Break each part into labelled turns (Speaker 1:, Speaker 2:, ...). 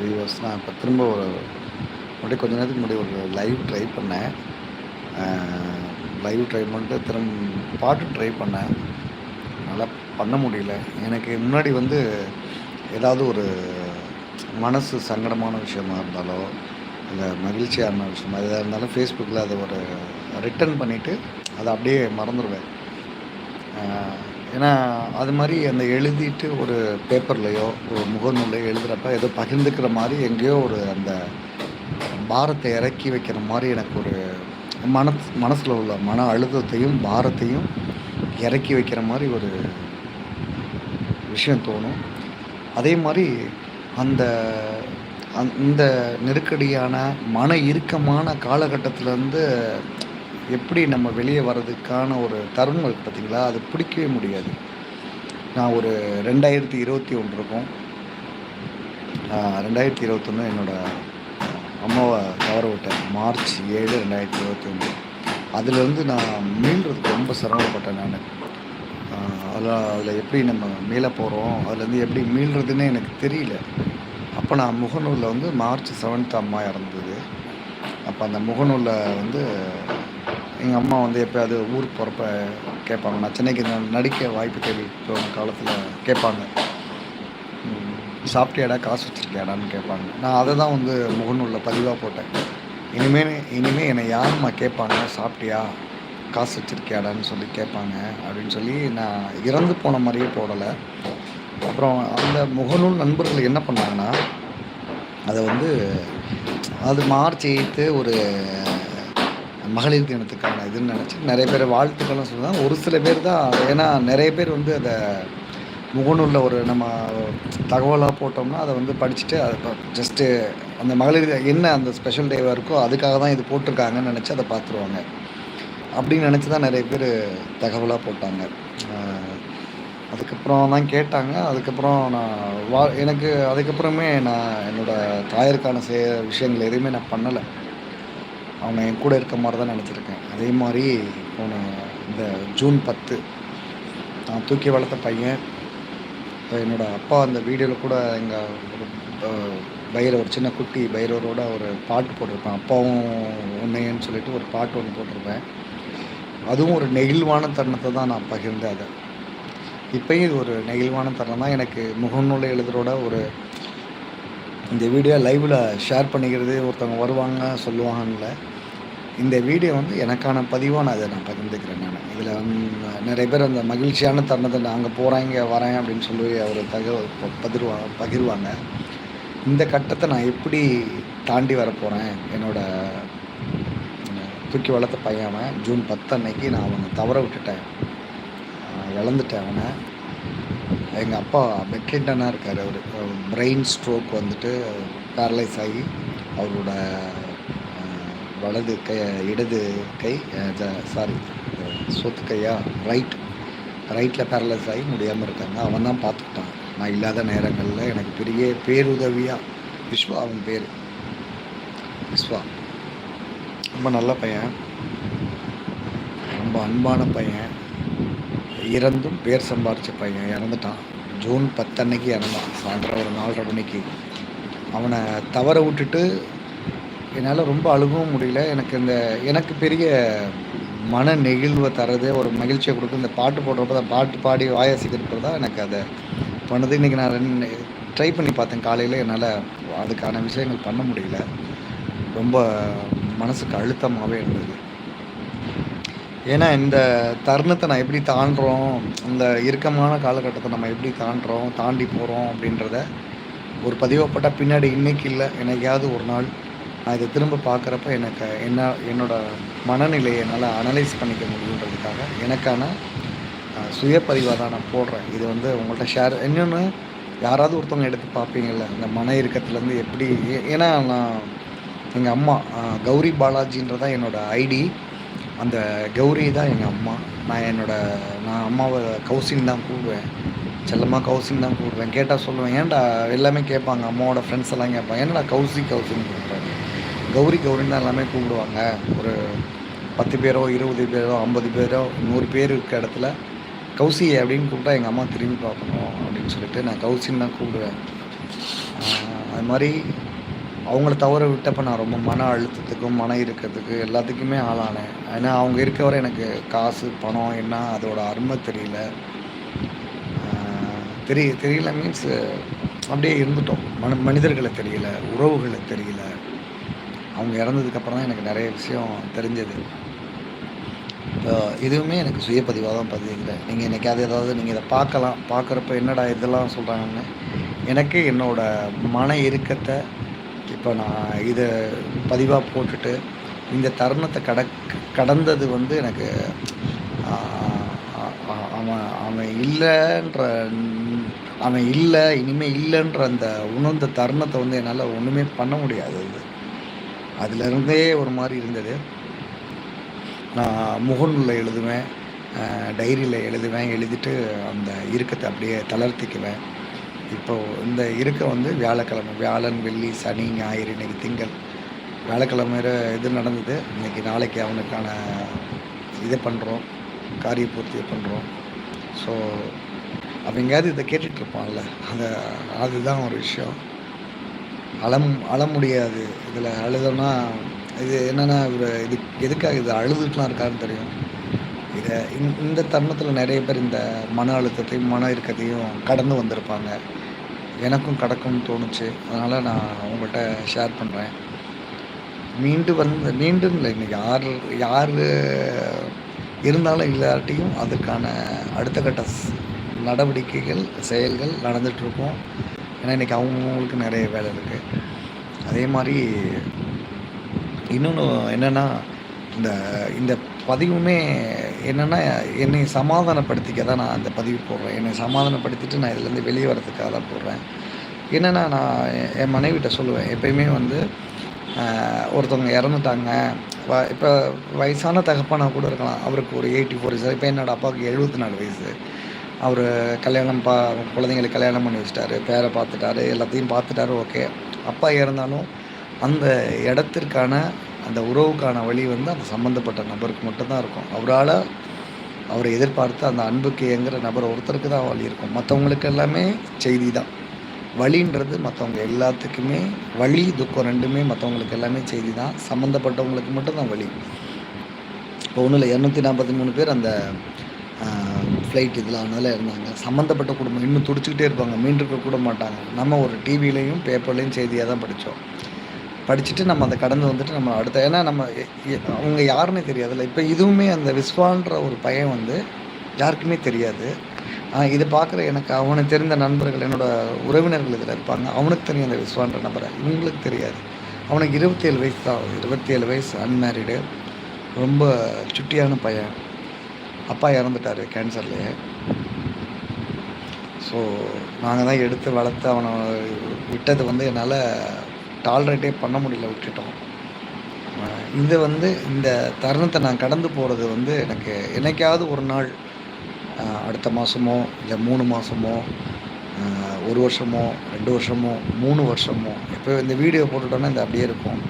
Speaker 1: Viewers நான் இப்போ திரும்ப ஒரு முன்னாடி கொஞ்ச நேரத்துக்கு முன்னாடி ஒரு லைவ் ட்ரை பண்ணேன். லைவ் ட்ரை பண்ணிட்டு திரும்ப பாட்டு ட்ரை பண்ணேன். நல்லா பண்ண முடியல. எனக்கு முன்னாடி வந்து ஏதாவது ஒரு மனசு சங்கடமான விஷயமா இருந்தாலோ இல்லை மகிழ்ச்சியான விஷயமா எதாக இருந்தாலும் ஃபேஸ்புக்கில் அதை ஒரு ரிட்டர்ன் பண்ணிவிட்டு அதை அப்படியே மறந்துடுவேன் ஏன்னா அது மாதிரி அந்த எழுதிட்டு ஒரு பேப்பர்லேயோ ஒரு முகநூலையோ எழுதுகிறப்ப ஏதோ பகிர்ந்துக்கிற மாதிரி எங்கேயோ ஒரு அந்த பாரத்தை இறக்கி வைக்கிற மாதிரி எனக்கு ஒரு மன மனசில் உள்ள மன அழுத்தத்தையும் பாரத்தையும் இறக்கி வைக்கிற மாதிரி ஒரு விஷயம் தோணும். அதே மாதிரி அந்த அந் இந்த நெருக்கடியான மன இறுக்கமான காலகட்டத்திலேருந்து எப்படி நம்ம வெளியே வர்றதுக்கான ஒரு தருணம் இருக்குது பார்த்தீங்களா? அது பிடிக்கவே முடியாது. நான் ஒரு ரெண்டாயிரத்தி இருபத்தி ஒன்று இருக்கும். ரெண்டாயிரத்தி இருபத்தொன்று என்னோடய அம்மாவை தவற விட்டேன். மார்ச் ஏழு ரெண்டாயிரத்தி இருபத்தி ஒன்று. அதுலேருந்து நான் மீள்றதுக்கு ரொம்ப சிரமப்பட்டேன் நான். அதில் அதில் எப்படி நம்ம மீள போகிறோம் அதுலேருந்து எப்படி மீள்றதுன்னு எனக்கு தெரியல. அப்போ நான் முகநூலில் வந்து மார்ச் செவன்த் அம்மா இறந்தது. அப்போ அந்த முகநூலில் வந்து எங்கள் அம்மா வந்து எப்போயாவது ஊருக்கு போகிறப்ப கேட்பாங்க. நான் சென்னைக்கு நடிக்க வாய்ப்பு தேடி போன காலத்தில் கேட்பாங்க. சாப்பிட்டியாடா? காசு வச்சுருக்கியாடான்னு கேட்பாங்க. நான் அதை தான் வந்து முகநூலில் பதிவாக போட்டேன். இனிமேல் இனிமேல் என்னை யாரும்மா கேட்பாங்க? சாப்பிட்டியா? காசு வச்சுருக்கியாடான்னு சொல்லி கேட்பாங்க. அப்படின்னு சொல்லி நான் இறந்து போன மாதிரியே போடலை. அப்புறம் அந்த முகநூல் நண்பர்கள் என்ன பண்ணாங்கன்னா அதை வந்து அது மார்ச் எயித்து ஒரு மகளிர் தினத்துக்கான இதுன்னு நினச்சி நிறைய பேர் வாழ்த்துக்கள்லாம் சொல்லுவாங்க. ஒரு சில பேர் தான் ஏன்னா நிறைய பேர் வந்து அதை முகநூலில் ஒரு நம்ம தகவலாக போட்டோம்னா அதை வந்து படிச்சுட்டு அதை ஜஸ்ட்டு அந்த மகளிர் என்ன அந்த ஸ்பெஷல் டேவாக இருக்கோ அதுக்காக தான் இது போட்டிருக்காங்கன்னு நினச்சி அதை பார்த்துருவாங்க. அப்படின்னு நினச்சி தான் நிறைய பேர் தகவலாக போட்டாங்க. அதுக்கப்புறம் தான் கேட்டாங்க. அதுக்கப்புறம் நான் வா எனக்கு அதுக்கப்புறமே நான் என்னோடய தாயருக்கான செய்ய விஷயங்கள் எதுவுமே நான் பண்ணலை. அவங்க என் கூட இருக்க மாதிரி தான் நினச்சிருக்கேன். அதே மாதிரி போன இந்த ஜூன் பத்து நான் தூக்கி வளர்த்த பையன் என்னோடய அப்பா அந்த வீடியோவில் கூட எங்கள் ஒரு பைரவர் ஒரு சின்ன குட்டி பைரவரோட ஒரு பாட்டு போட்டிருப்பேன். அப்பாவும் உன்னையன்னு சொல்லிட்டு ஒரு பாட்டு ஒன்று போட்டிருப்பேன். அதுவும் ஒரு நெகிழ்வான தருணத்தை தான் நான் பகிர்ந்தேன் அதை. இப்போயும் இது ஒரு நெகிழ்வான தருணம் தான். எனக்கு முகநூலை எழுதுறோட ஒரு இந்த வீடியோ லைவில் ஷேர் பண்ணிக்கிறது ஒருத்தவங்க வருவாங்க சொல்லுவாங்கன்னு இந்த வீடியோ வந்து எனக்கான பதிவாக நான் அதை நான் பகிர்ந்துக்கிறேன் நான். இதில் நிறைய பேர் அந்த மகிழ்ச்சியான தருணத்தை நான் அங்கே போகிறேன் இங்கே வரேன் அப்படின்னு சொல்லி அவர் தகவல் ப- பகிர்வா பகிர்வாங்க. இந்த கட்டத்தை நான் எப்படி தாண்டி வர போகிறேன் தூக்கி வளர்த்த பையன் அவன். ஜூன் பத்து அன்னைக்கு நான் அவனை தவற விட்டுட்டேன். இழந்துட்டேன் அவனை. எங்கள் அப்பா பெக்கெண்டனாக இருக்கார் அவர். பிரெயின் ஸ்ட்ரோக் வந்துட்டு பேரலைஸ் ஆகி அவரோட வலது கை இடது கை சாரி சொத்து கையா ரைட் ரைட்டில் பேரலைஸ் ஆகி முடியாமல் இருக்காங்க. அவன் தான் பார்த்துக்கிட்டான். நான் இல்லாத நேரங்களில் எனக்கு பெரிய பேருதவியாக விஸ்வா அவன் பேர். விஸ்வா. ரொம்ப நல்ல பையன். ரொம்ப அன்பான பையன். இறந்தும் பேர் சம்பாரிச்ச பையன் இறந்துட்டான். ஜூன் பத்தன்னைக்கு இறந்தான். சாயந்தரம் ஒரு நாலரை மணிக்கு அவனை தவற விட்டுட்டு என்னால் ரொம்ப அழுகவும் முடியல. எனக்கு இந்த எனக்கு பெரிய மன நெகிழ்வை தரது ஒரு மகிழ்ச்சியை கொடுக்கும். இந்த பாட்டு போடுறப்ப தான் பாட்டு பாடி வாயசிக்கிறப்ப தான் எனக்கு அதை பண்ணுது. இன்றைக்கி நான் ட்ரை பண்ணி பார்த்தேன். காலையில் என்னால் அதுக்கான விஷயங்கள் பண்ண முடியல. ரொம்ப மனசுக்கு அழுத்தமாகவே இருந்தது. ஏன்னா இந்த தருணத்தை நான் எப்படி தாண்டுறோம் இந்த இறுக்கமான காலகட்டத்தை நம்ம எப்படி தாண்டுறோம் தாண்டி போகிறோம் அப்படின்றத ஒரு பதிவப்பட்ட பின்னாடி இன்றைக்கி இல்லை என்னைக்காவது ஒரு நாள் நான் இதை திரும்ப பார்க்குறப்ப எனக்கு என்ன என்னோட மனநிலையை என்னால் அனலைஸ் பண்ணிக்க முடியுன்றதுக்காக எனக்கான சுயப்பதிவாக தான் நான் போடுறேன். இது வந்து உங்கள்கிட்ட ஷேர் இன்னொன்று யாராவது ஒருத்தவங்க எடுத்து பார்ப்பீங்கள்ல இந்த மன இறுக்கத்துலேருந்து எப்படி ஏ- ஏன்னா நான் எங்கள் அம்மா கௌரி பாலாஜின்றதான் என்னோடய ஐடி அந்த கௌரி தான் எங்கள் அம்மா. நான் என்னோட நான் அம்மாவை கௌசின்னு தான் கூப்பிடுவேன். செல்லம்மா கௌசின்னு தான் கூப்பிடுவேன். கேட்டால் சொல்லுவேன் ஏன்டா எல்லாமே கேட்பாங்க அம்மாவோட ஃப்ரெண்ட்ஸ் எல்லாம் கேட்பாங்க. என்னடா கௌசி கௌசின்னு கூப்பிட்றாங்க கௌரி கௌரின்னு தான் எல்லாமே கூப்பிடுவாங்க. ஒரு பத்து பேரோ இருபது பேரோ ஐம்பது பேரோ நூறு பேர் இருக்க இடத்துல கௌசி அப்படின்னு கூப்பிட்டா எங்கள் அம்மா திரும்பி பார்க்கணும் அப்படின்னு சொல்லிட்டு நான் கௌசின்னு தான் கூப்பிடுவேன். அது மாதிரி அவங்கள தவற விட்டப்போ நான் ரொம்ப மன அழுத்தம் அழுத்தத்துக்கும் மன இறுக்கத்துக்கு எல்லாத்துக்குமே ஆளானேன். ஏன்னா அவங்க இருக்க வரை எனக்கு காசு பணம் என்ன அதோட அருமை தெரியல. தெரிய தெரியல மீன்ஸ் அப்படியே இருந்துட்டோம். மன மனிதர்களை தெரியல உறவுகளை தெரியல. அவங்க இறந்ததுக்கப்புறம் தான் எனக்கு நிறைய விஷயம் தெரிஞ்சது. இப்போ இதுவுமே எனக்கு சுயப்பதிவாக தான் பதிவுகிறேன் நீங்கள் என்றைக்காவது ஏதாவது நீங்கள் இதை பார்க்கலாம். பார்க்குறப்ப என்னடா இதெல்லாம் சொல்கிறாங்கன்னு எனக்கு என்னோடய மன இறுக்கத்தை இப்போ நான் இதை பதிவாக போட்டுட்டு இந்த தருணத்தை கடக் கடந்தது வந்து எனக்கு அவன் அவன் இல்லைன்ற அவன் இல்லை இனிமேல் இல்லைன்ற அந்த உணர்ந்த தருணத்தை வந்து என்னால் ஒன்றுமே பண்ண முடியாது அது. அதுலேருந்தே ஒரு மாதிரி இருந்தது. நான் முகநூலில் எழுதுவேன் டைரியில் எழுதுவேன் எழுதிட்டு அந்த இறுக்கத்தை அப்படியே தளர்த்திக்குவேன். இப்போது இந்த இருக்க வந்து வியாழக்கிழமை வியாழன் வெள்ளி சனி ஞாயிறு இன்னைக்கு திங்கள். வியாழக்கிழமை இது நடந்தது? இன்னைக்கு நாளைக்கு அவனுக்கான இதை பண்ணுறோம் காரிய பூர்த்தியை பண்ணுறோம் ஸோ அவன் எங்கேயாவது இதை கேட்டுட்ருப்பான்ல அந்த அதுதான் ஒரு விஷயம். அழம் அழ முடியாது. இதில் அழுதோன்னா இது என்னென்னா இவர் இது எதுக்காக இது அழுதுட்டுலாம் இருக்காருன்னு தெரியும். இதை இந்த இந்த தருணத்தில் நிறைய பேர் இந்த மன அழுத்தத்தையும் மன இறுக்கத்தையும் கடந்து வந்திருப்பாங்க. எனக்கும் கடக்கும்னு தோணுச்சு. அதனால் நான் உங்கள்கிட்ட ஷேர் பண்ணுறேன் மீண்டு வந்து மீண்டும் இல்லை இன்னைக்கு யார் யார் இருந்தாலும் இல்லாட்டியும் அதுக்கான அடுத்த கட்ட நடவடிக்கைகள் செயல்கள் நடந்துகிட்ருக்கும். ஏன்னா இன்றைக்கி அவங்கவுங்களுக்கு நிறைய வேலை இருக்குது அதே மாதிரி இன்னொன்று என்னென்னா இந்த இந்த பதிவுமே என்னென்னா என்னை சமாதானப்படுத்திக்க தான் நான் அந்த பதிவு போடுறேன். என்னை சமாதானப்படுத்திட்டு நான் இதுலேருந்து வெளியே வரதுக்காக தான் போடுறேன். என்னென்னா நான் என் மனைவிட்ட சொல்லுவேன். எப்பயுமே வந்து ஒருத்தவங்க இறந்துட்டாங்க. வ இப்போ வயசான தகப்பனா கூட இருக்கலாம். அவருக்கு ஒரு எயிட்டி ஃபோர் வயசு இப்போ என்னோட அப்பாவுக்கு எழுபத்தி நாலு வயசு. அவர் கல்யாணம் பா குழந்தைங்களுக்கு கல்யாணம் பண்ணி வச்சிட்டாரு. பேரை பார்த்துட்டாரு. எல்லாத்தையும் பார்த்துட்டாரு. ஓகே. அப்பா இறந்தாலும் அந்த இடத்திற்கான அந்த உறவுக்கான வழி வந்து அந்த சம்மந்தப்பட்ட நபருக்கு மட்டும்தான் இருக்கும். அவரால் அவரை எதிர்பார்த்து அந்த அன்புக்கு ஏங்குற நபர் ஒருத்தருக்கு தான் வழி இருக்கும். மற்றவங்களுக்கு எல்லாமே செய்தி தான். வழின்றது மற்றவங்க எல்லாத்துக்குமே வழி துக்கம் ரெண்டுமே மற்றவங்களுக்கு எல்லாமே செய்தி தான். சம்மந்தப்பட்டவங்களுக்கு மட்டும்தான் வழி. இப்போ ஒன்றும் இல்லை இரநூத்தி நாற்பத்தி மூணு பேர் அந்த ஃப்ளைட் இதில் அதனால இருந்தாங்க சம்மந்தப்பட்ட குடும்பம் இன்னும் துடிச்சிக்கிட்டே இருப்பாங்க. மீண்டிருக்க கூட மாட்டாங்க. நம்ம ஒரு டிவிலையும் பேப்பர்லேயும் செய்தியாக தான் படித்தோம் படிச்சுட்டு நம்ம அதை கடந்து வந்துட்டு நம்ம அடுத்த ஏன்னா நம்ம அவங்க யாருன்னு தெரியாதுல்ல. இப்போ இதுவுமே அந்த விஸ்வான்ற ஒரு பையன் வந்து யாருக்குமே தெரியாது. இதை பார்க்குற எனக்கு அவனுக்கு தெரிந்த நண்பர்கள் என்னோட உறவினர்கள் இதில் இருப்பாங்க. அவனுக்கு தெரியும் அந்த விஸ்வான்ற நபரை. இவங்களுக்கு தெரியாது. அவனுக்கு இருபத்தேழு வயசு தான் ஆகுது. இருபத்தேழு வயசு அன்மேரிடு ரொம்ப சுட்டியான பையன். அப்பா இறந்துட்டார் கேன்சர்லேயே ஸோ நாங்கள் தான் எடுத்து வளர்த்து அவனை விட்டது வந்து என்னால் டாலரேட்டே பண்ண முடியல விட்டுட்டோம். இது வந்து இந்த தருணத்தை நான் கடந்து போகிறது வந்து எனக்கு என்னைக்காவது ஒரு நாள் அடுத்த மாதமோ இல்லை மூணு மாதமோ ஒரு வருஷமோ ரெண்டு வருஷமோ மூணு வருஷமோ இப்போ இந்த வீடியோ போட்டுட்டோன்னா இந்த அப்படியே இருக்கும்.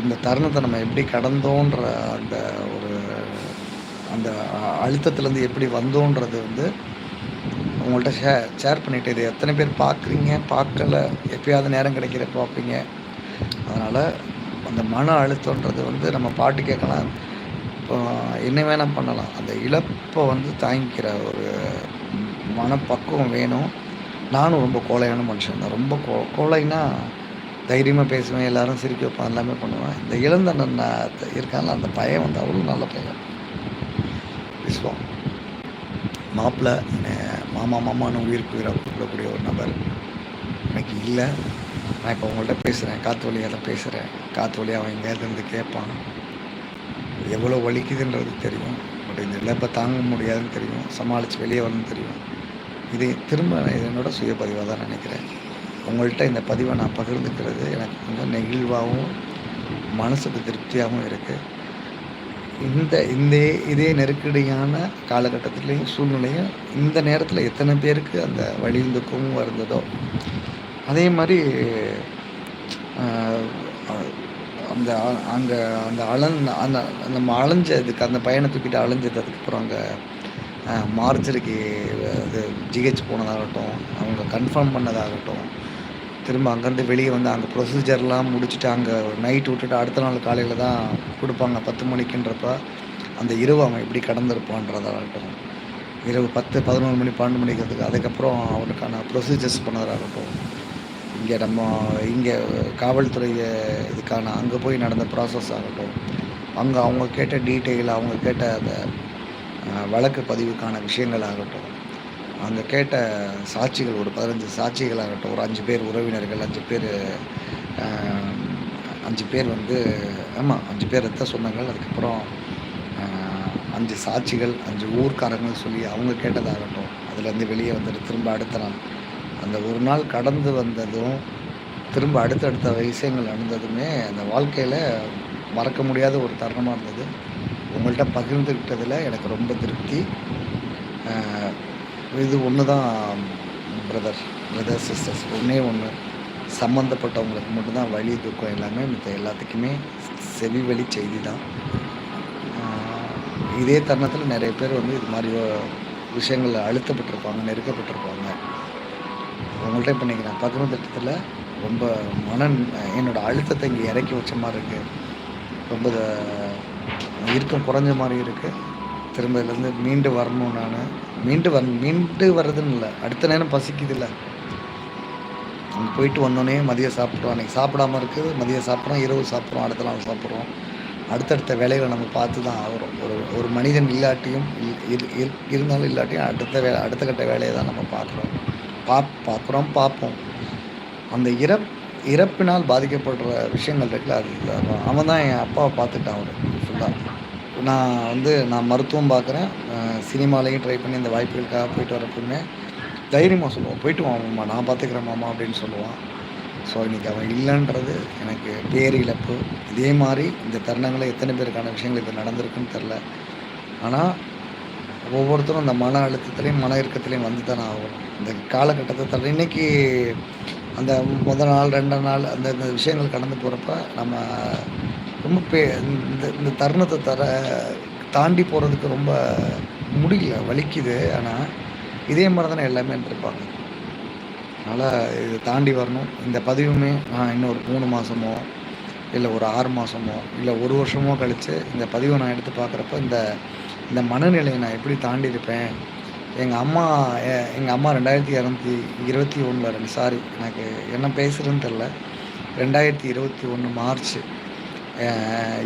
Speaker 1: இந்த தருணத்தை நம்ம எப்படி கடந்தோன்ற அந்த ஒரு அந்த அழுத்தத்துலேருந்து எப்படி வந்தோன்றது வந்து உங்கள்கிட்ட ஷே ஷேர் பண்ணிட்டு இது எத்தனை பேர் பார்க்குறீங்க? பார்க்கல. எப்பயாவது நேரம் கிடைக்கிற பார்ப்பீங்க. அதனால் அந்த மன அழுத்தன்றது வந்து நம்ம பாட்டு கேட்கலாம். இப்போ என்ன வேணால் பண்ணலாம். அந்த இழப்பை வந்து தாங்கிக்கிற ஒரு மனப்பக்குவம் வேணும். நானும் ரொம்ப கோழையான மனுஷன் தான். ரொம்ப கோ கோழைனா தைரியமாக பேசுவேன். எல்லாரும் சிரிக்க வைப்பேன். எல்லாமே பண்ணுவேன். இந்த இழந்தனன் நான் இருக்காங்களா அந்த பையன் வந்து அவ்வளோ நல்ல பையன். விஸ்வம். மாப்பிள்ளை மாமா மாமான்னு உயிருக்கு உயிராக கூப்பிடக்கூடிய ஒரு நபர். எனக்கு இல்லை. நான் இப்போ உங்கள்கிட்ட பேசுகிறேன் காற்று வழியாக தான் பேசுகிறேன் காற்று வழியாக அவன் எங்கேயாவது இருந்து கேட்பான். எவ்வளோ வலிக்குதுன்றது தெரியும். பட் இந்த இழப்பை தாங்க முடியாதுன்னு தெரியும். சமாளித்து வெளியே வரணும்னு தெரியும். இது திரும்ப இதனோட என்னோட சுயப்பதிவாக தான் நினைக்கிறேன். உங்கள்கிட்ட இந்த பதிவை நான் பகிர்ந்துக்கிறது எனக்கு கொஞ்சம் நெகிழ்வாகவும் மனசுக்கு திருப்தியாகவும் இருக்குது இந்த இந்த இதே நெருக்கடியான காலகட்டத்திலையும் சூழ்நிலையும் இந்த நேரத்தில் எத்தனை பேருக்கு அந்த வழி துக்கமும் இருந்ததோ அதே மாதிரி அந்த அங்கே அந்த அலந் அந்த நம்ம அலைஞ்சதுக்கு அந்த பயணம் தூக்கிட்டு அலைஞ்சது அதுக்கப்புறம் அங்கே மார்ஜருக்கு அது ஜிஹெச் போனதாகட்டும் அவங்க கன்ஃபார்ம் பண்ணதாகட்டும் திரும்ப அங்கேருந்து வெளியே வந்து அங்கே ப்ரொசீஜர்லாம் முடிச்சுட்டு அங்கே நைட் விட்டுட்டு அடுத்த நாள் காலையில் தான் கொடுப்பாங்க பத்து மணிக்குன்றப்ப. அந்த இரவு அவன் எப்படி கடந்திருப்பான்றதாகட்டும் இரவு பத்து பதினொன்று மணி பன்னெண்டு மணிக்கிறதுக்கு அதுக்கப்புறம் அவனுக்கான ப்ரொசீஜர்ஸ் பண்ணதாகட்டும் இங்கே நம்ம இங்கே காவல்துறை இதுக்கான அங்கே போய் நடந்த ப்ராசஸ் ஆகட்டும். அங்கே அவங்க கேட்ட டீட்டெயில் அவங்க கேட்ட அந்த வழக்கு பதிவுக்கான விஷயங்கள் ஆகட்டும் அங்கே கேட்ட சாட்சிகள் ஒரு பதினஞ்சு சாட்சிகள் ஆகட்டும் ஒரு அஞ்சு பேர் உறவினர்கள் அஞ்சு பேர் அஞ்சு பேர் வந்து ஆமாம் அஞ்சு பேர் ரத்த சொன்னாங்கள் அதுக்கப்புறம் அஞ்சு சாட்சிகள் அஞ்சு ஊர்க்காரங்கள் சொல்லி அவங்க கேட்டதாகட்டும் அதுலேருந்து வெளியே வந்துட்டு திரும்ப அடுத்த நாள். அந்த ஒரு நாள் கடந்து வந்ததும் திரும்ப அடுத்தடுத்த விஷயங்கள் நடந்ததுமே அந்த வாழ்க்கையில் மறக்க முடியாத ஒரு தருணமாக இருந்தது. உங்கள்கிட்ட பகிர்ந்துக்கிட்டதில் எனக்கு ரொம்ப திருப்தி. இது ஒன்று தான் பிரதர் பிரதர் சிஸ்டர்ஸ் ஒன்றே ஒன்று சம்மந்தப்பட்டவங்களுக்கு மட்டும்தான் வழி துக்கம் எல்லாமே மத்த எல்லாத்துக்குமே செவி வழி செய்தி தான் இதே தருணத்தில் நிறைய பேர் வந்து இது மாதிரி விஷயங்களில் அழுத்தப்பட்டிருப்பாங்க நெருக்கப்பட்டிருப்பாங்க. உங்கள்கிட்ட இப்போ நீங்கள் நான் பகிர்ந்த திட்டத்தில் ரொம்ப மன என்னோடய அழுத்தத்தை இங்கே இறக்கி வச்ச மாதிரி இருக்குது ரொம்ப இறுக்கம் குறைஞ்ச மாதிரி இருக்குது திரும்ப இதுலேருந்து மீண்டு வரணும் நான். மீண்டு வர மீண்டு வர்றதுன்னு இல்லை. அடுத்த நேரம் பசிக்குது இல்லை. அங்கே போயிட்டு வந்தோடனே மதியம் சாப்பிட்றோம் அன்றைக்கி சாப்பிடாம இருக்குது. மதியம் சாப்பிட்றோம். இரவு சாப்பிட்றோம். அடுத்த நாள் சாப்பிட்றோம். அடுத்தடுத்த வேலைகளை நம்ம பார்த்து தான் ஆகிறோம் ஒரு ஒரு மனிதன் இல்லாட்டியும் இருந்தாலும் இல்லாட்டியும் அடுத்த வே அடுத்த கட்ட வேலையை தான் நம்ம பார்க்குறோம் பாப் பார்க்குறோம் பார்ப்போம். அந்த இறப் இறப்பினால் பாதிக்கப்படுற விஷயங்கள் இருக்குல்ல அது அவன் தான் என் அப்பாவை பார்த்துட்டான் அவர் ஃபுல்லாக நான் வந்து நான் மருத்துவம் பார்க்குறேன். சினிமாலையும் ட்ரை பண்ணி இந்த வாய்ப்புகளுக்காக போயிட்டு வரப்போமே தைரியமாக சொல்லுவான். போயிட்டு வாமா நான் பார்த்துக்கிறேன் மாமா அப்படின்னு சொல்லுவான். ஸோ இன்றைக்கி அவன் இல்லைன்றது எனக்கு பேர் இழப்பு. இதே மாதிரி இந்த தருணங்களில் எத்தனை பேருக்கான விஷயங்கள் இது நடந்திருக்குன்னு தெரில ஆனால் ஒவ்வொருத்தரும் இந்த மன அழுத்தத்துலேயும் மன இறுக்கத்துலேயும் வந்து தானே ஆகணும். இந்த காலகட்டத்தை தர இன்னைக்கு அந்த முதல் நாள் ரெண்டு நாள் அந்த இந்த விஷயங்கள் கடந்து போகிறப்ப நம்ம ரொம்ப பே இந்த இந்த தருணத்தை தர தாண்டி போகிறதுக்கு ரொம்ப முடியல வலிக்குது. ஆனால் இதே மாதிரி தானே எல்லாமே இருப்பாங்க அதனால் இதை தாண்டி வரணும். இந்த பதிவுமே நான் இன்னும் ஒரு மூணு மாதமோ இல்லை ஒரு ஆறு மாதமோ இல்லை ஒரு வருஷமோ கழித்து இந்த பதிவை நான் எடுத்து பார்க்குறப்ப இந்த இந்த மனநிலையை நான் எப்படி தாண்டி இருப்பேன்? எங்கள் அம்மா எங்கள் அம்மா ரெண்டாயிரத்தி இரநூத்தி இருபத்தி ஒன்றில் ரெண்டு சாரி எனக்கு என்ன பேசுகிறேன்னு தெரில ரெண்டாயிரத்தி இருபத்தி ஒன்று மார்ச்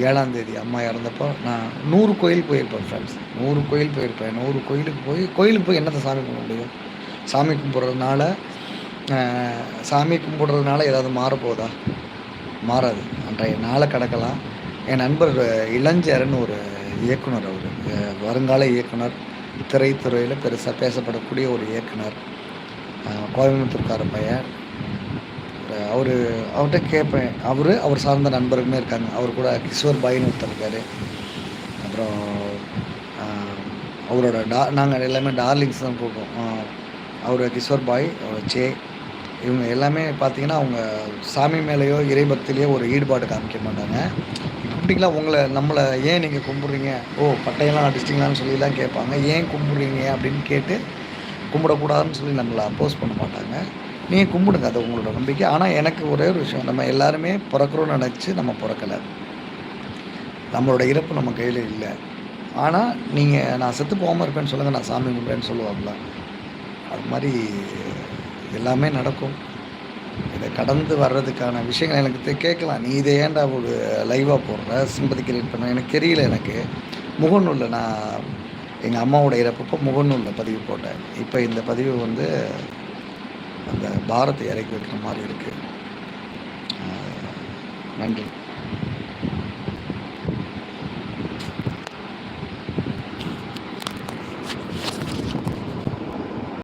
Speaker 1: ஏழாம் தேதி அம்மா இறந்தப்போ நான் நூறு கோயில் போயிருப்பேன் ஃப்ரெண்ட்ஸ் நூறு கோயில் போயிருப்பேன். நூறு கோயிலுக்கு போய் கோயிலுக்கு போய் என்னத்தை சாமி கும்பிட முடியும்? சாமி கும்பிட்றதுனால சாமி கும்பிட்றதுனால ஏதாவது மாறப்போகுதா மாறாது. அன்றைய நாளை கடக்கலாம். என் நண்பர் அஹ், இளஞ்சரன் ஒரு இயக்குனர் அவர். வருங்கால இயக்குனர் திரைத்துறையில் பெருசாக பேசப்படக்கூடிய ஒரு இயக்குனர். கோயம்புத்தூர்கார பையன். அவர் அவர்கிட்ட கேட்பேன். அவர் அவர் சார்ந்த நண்பர்களுமே இருக்காங்க. அவர் கூட கிஷோர் பாயின்னு ஒருத்தர் இருக்கார். அப்புறம் அவரோட டா நாங்கள் எல்லாமே டார்லிங்ஸ் தான் போட்டோம். அவர் கிஷோர் பாய் அவர் சே இவங்க எல்லாமே பார்த்தீங்கன்னா அவங்க சாமி மேலேயோ இறைபக்திலேயோ ஒரு ஈடுபாடு காமிக்க மாட்டாங்க. கும்பிட்டீங்களா உங்களை நம்மளை ஏன் நீங்கள் கும்பிட்றீங்க? ஓ பட்டையெல்லாம் அடிச்சிட்டிங்களான்னு சொல்லிலாம் கேட்பாங்க. ஏன் கும்பிட்றீங்க அப்படின்னு கேட்டு கும்பிடக்கூடாதுன்னு சொல்லி நம்மளை அப்போஸ் பண்ண மாட்டாங்க. நீங்கள் கும்பிடுங்க அது உங்களோட நம்பிக்கை. ஆனால் எனக்கு ஒரே ஒரு விஷயம் நம்ம எல்லாருமே பிறக்கிறோம்னு நினச்சி நம்ம பிறக்கலை. நம்மளோட இறப்பு நம்ம கையில் இல்லை. ஆனால் நீங்கள் நான் செத்து போகாமல் இருப்பேன்னு சொல்லுங்கள் நான் சாமி கும்பிட்றேன்னு சொல்லுவாங்கள அது மாதிரி எல்லாமே நடக்கும். இதை கடந்து வர்றதுக்கான விஷயங்கள் எனக்கு கேட்கலாம். நீ இதை ஏன்டா ஒரு லைவாக போடுற? சிம்பதி கிரியேட் பண்ண எனக்கு தெரியல எனக்கு. முகநூலில் நான் எங்கள் அம்மாவோட இறப்பப்போ முகநூலில் பதிவு போட்டேன். இப்போ இந்த பதிவு வந்து அந்த பாரத்தை இறக்கி வைக்கிற மாதிரி இருக்குது நன்றி.